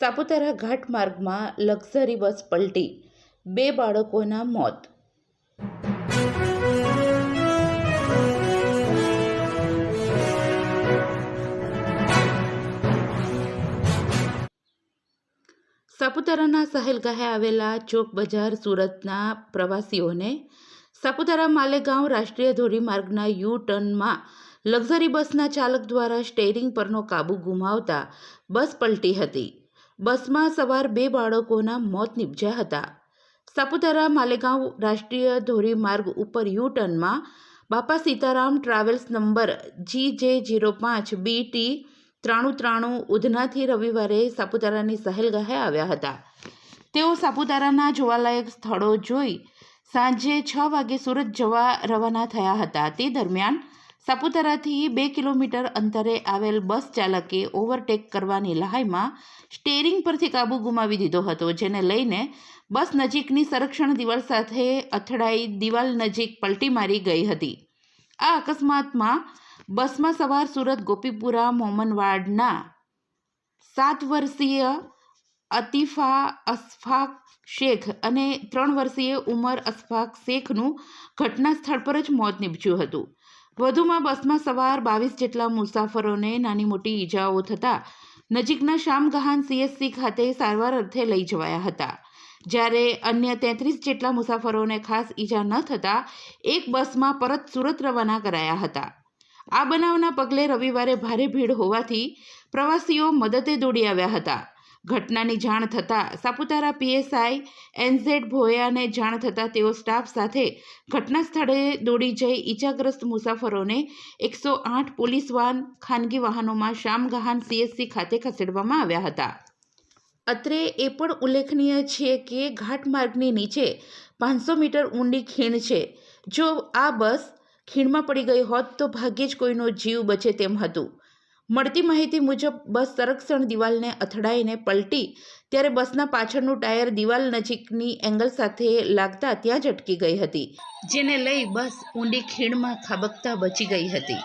સાપુતારા ઘાટ માર્ગમાં luxury bus પલટી, બે બાળકોના મોત. સાપુતારાના સહેલગાહે આવેલા ચોક બજાર સુરતના પ્રવાસીઓને સાપુતારા માલેગાંવ રાષ્ટ્રીય ધોરીમાર્ગના યુ ટર્નમાં લક્ઝરી બસના ચાલક દ્વારા સ્ટેરિંગ પરનો કાબુ ગુમાવતા બસ પલટી હતી. બસમાં સવાર બે બાળકોના મોત નીપજ્યા હતા. સાપુતારા માલેગાંવ રાષ્ટ્રીય ધોરીમાર્ગ ઉપર યુ ટર્નમાં બાપા સીતારામ ટ્રાવેલ્સ નંબર જી જે જીરો પાંચ બી ટી ત્રાણું ત્રાણું ઉધનાથી રવિવારે સાપુતારાની સહેલગાહે આવ્યા હતા. તેઓ સાપુતારાના જોવાલાયક સ્થળો જોઈ સાંજે છ વાગે સુરત જવા રવાના થયા હતા. તે દરમિયાન સાપુતારાથી બે કિલોમીટર અંતરે આવેલ બસ ચાલકે ઓવરટેક કરવાની લહાઈમાં સ્ટેરિંગ પરથી કાબુ ગુમાવી દીધો હતો, જેને લઈને બસ નજીકની સંરક્ષણ દિવાલ સાથે અથડાઈ દિવાલ નજીક પલટી મારી ગઈ હતી. આ અકસ્માતમાં બસમાં સવાર સુરત ગોપીપુરા મોમનવાડના સાત વર્ષીય અતિફા અસફાક શેખ અને ત્રણ વર્ષીય ઉમર અસફાક શેખનું ઘટના સ્થળ પર જ મોત નીપજ્યું હતું. વધુમાં બસમાં સવાર બાવીસ જેટલા મુસાફરોને નાની મોટી ઈજાઓ થતાં નજીકના શામગહાન સીએસસી ખાતે સારવાર અર્થે લઈ જવાયા હતા. જ્યારે અન્ય તેત્રીસ જેટલા મુસાફરોને ખાસ ઈજા ન થતાં એક બસમાં પરત સુરત રવાના કરાયા હતા. આ બનાવના પગલે રવિવારે ભારે ભીડ હોવાથી પ્રવાસીઓ મદદે દોડી આવ્યા હતા. ઘટનાની જાણ થતાં સાપુતારા પીએસઆઈ એનઝેડ ભોયાને જાણ થતાં તેઓ સ્ટાફ સાથે ઘટના સ્થળે દોડી જઈ ઈજાગ્રસ્ત મુસાફરોને એકસો આઠ પોલીસ વાન, ખાનગી વાહનોમાં શામગહાન સીએસસી ખાતે ખસેડવામાં આવ્યા હતા. અત્રે એ પણ ઉલ્લેખનીય છે કે ઘાટ માર્ગની નીચે પાંચસો મીટર ઊંડી ખીણ છે. જો આ બસ ખીણમાં પડી ગઈ હોત તો ભાગ્યે જ કોઈનો જીવ બચે તેમ હતું. મળતી માહિતી મુજબ બસ સંરક્ષણ દિવાલને અથડાઈને પલટી, ત્યારે બસના પાછળનું ટાયર દિવાલ નજીકની એંગલ સાથે લાગતા ત્યાં જ અટકી ગઈ હતી, જેને લઈ બસ ઊંડી ખીણમાં ખાબકતા બચી ગઈ હતી.